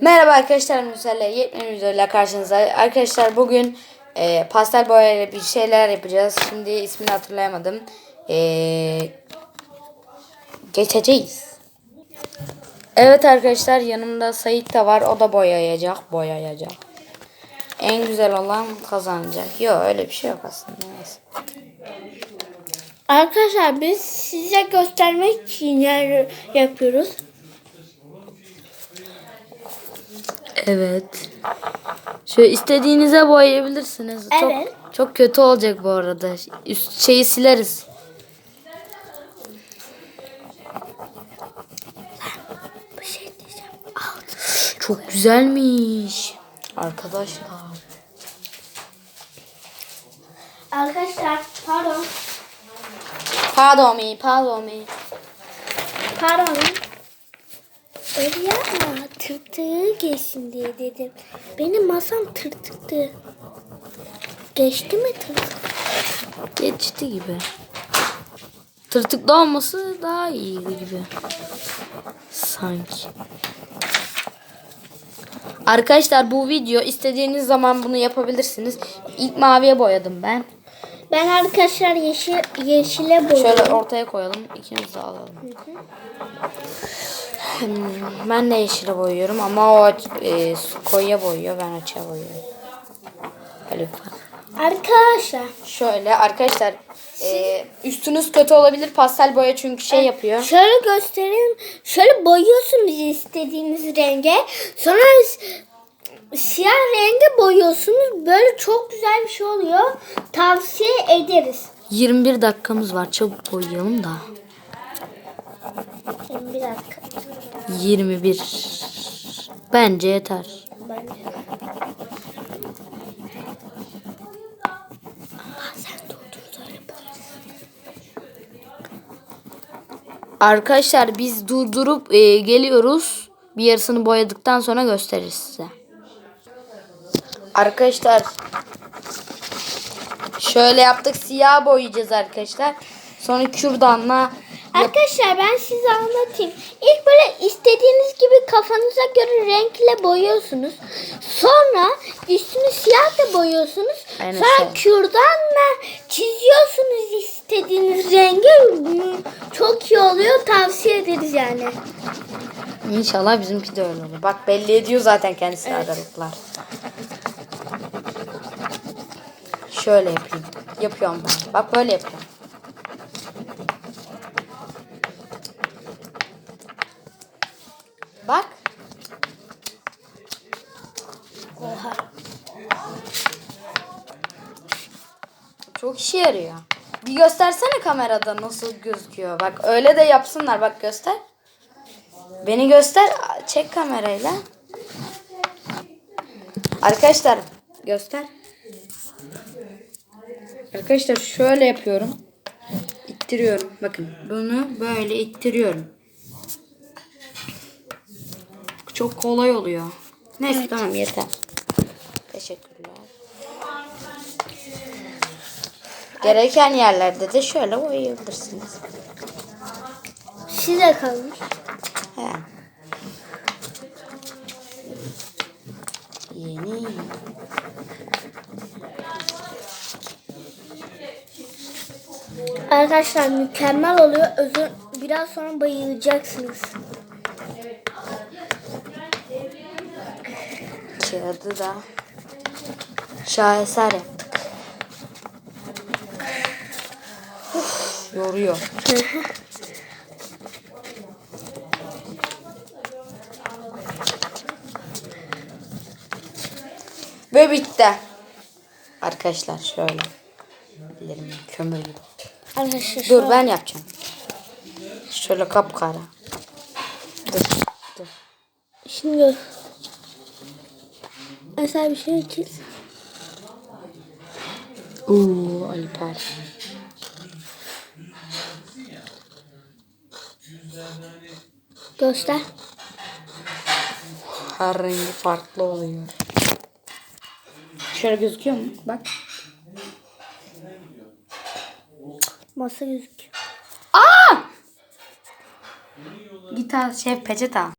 Merhaba arkadaşlar Müsel'le yepyeni videoyla karşınızda. Arkadaşlar bugün e, pastel boyayla bir şeyler yapacağız. Şimdi ismini hatırlayamadım. E, geçeceğiz. Evet arkadaşlar yanımda Sait de var. O da boyayacak. Boyayacak. En güzel olan kazanacak. Yok öyle bir şey yok aslında. Neyse. Arkadaşlar biz size göstermek için yer yapıyoruz. Evet. Şöyle istediğinize boyayabilirsiniz. Çok, Evet. çok kötü olacak bu arada. Üst şeyi sileriz. Bir şey diyeceğim. Çok güzelmiş. Arkadaşlar. Arkadaşlar pardon. Pardon me, pardon me. Pardon. Öyle yapma. Tırtığı geçsin diye dedim. Benim masam tırtıktı. Geçti mi tırtık? Geçti gibi. Tırtıklı olması daha iyi gibi. Sanki. Arkadaşlar bu video istediğiniz zaman bunu yapabilirsiniz. İlk maviye boyadım ben. Ben arkadaşlar yeşil yeşile boyadım. Şöyle ortaya koyalım. İkimiz de alalım. Hmm, Ben de yeşile boyuyorum ama o e, koyuya boyuyor. Ben açığa boyuyorum. Lütfen. Arkadaşlar Şöyle arkadaşlar e, üstünüz kötü olabilir pastel boya çünkü şey yapıyor. Şöyle göstereyim. Şöyle boyuyorsunuz istediğiniz renge. Sonra siyah renge boyuyorsunuz. Böyle çok güzel bir şey oluyor. Tavsiye ederiz. 21 dakikamız var çabuk boyayalım da. Şimdi bir dakika. 21. Bence yeter. Bence. Arkadaşlar biz durdurup e, geliyoruz. Bir yarısını boyadıktan sonra gösteririz size. Arkadaşlar şöyle yaptık siyah boyayacağız arkadaşlar. Sonra kürdanla Arkadaşlar ben size anlatayım. İlk böyle istediğiniz gibi kafanıza göre renkle boyuyorsunuz. Sonra üstünü siyah da boyuyorsunuz. Aynen Sonra kürdanla çiziyorsunuz istediğiniz rengi. Hmm, Çok iyi oluyor. Tavsiye ederiz yani. İnşallah bizimki de öyle olur. Bak belli ediyor zaten kendisi aralıklar. Şöyle yapayım. Yapıyorum ben. Bak böyle yapıyorum. Bak. Oha. Çok işe yarıyor. Bir göstersene kamerada nasıl gözüküyor. Bak öyle de yapsınlar. Bak göster. Beni göster. Çek kamerayla. Arkadaşlar göster. Arkadaşlar şöyle yapıyorum. İttiriyorum. Bakın bunu böyle ittiriyorum. Çok kolay oluyor. Neyse tamam yeter. Teşekkürler. Gereken yerlerde de şöyle boyayabilirsiniz. Size kalmış. He. Arkadaşlar mükemmel oluyor. Özür biraz sonra bayılacaksınız. Kağıdı da şaheser yaptık. Uf, yoruyor. Ve bitti. Arkadaşlar şöyle. Ellerim kömür gibi. Arkadaşlar Dur ben yapacağım. Şöyle kapkara. Dur. Dur. Şimdi mesela bir şey çiz. Oo Alper. Göster. Her rengi farklı oluyor. Şöyle gözüküyor mu? Bak. Masa gözüküyor. Git al şey peçete.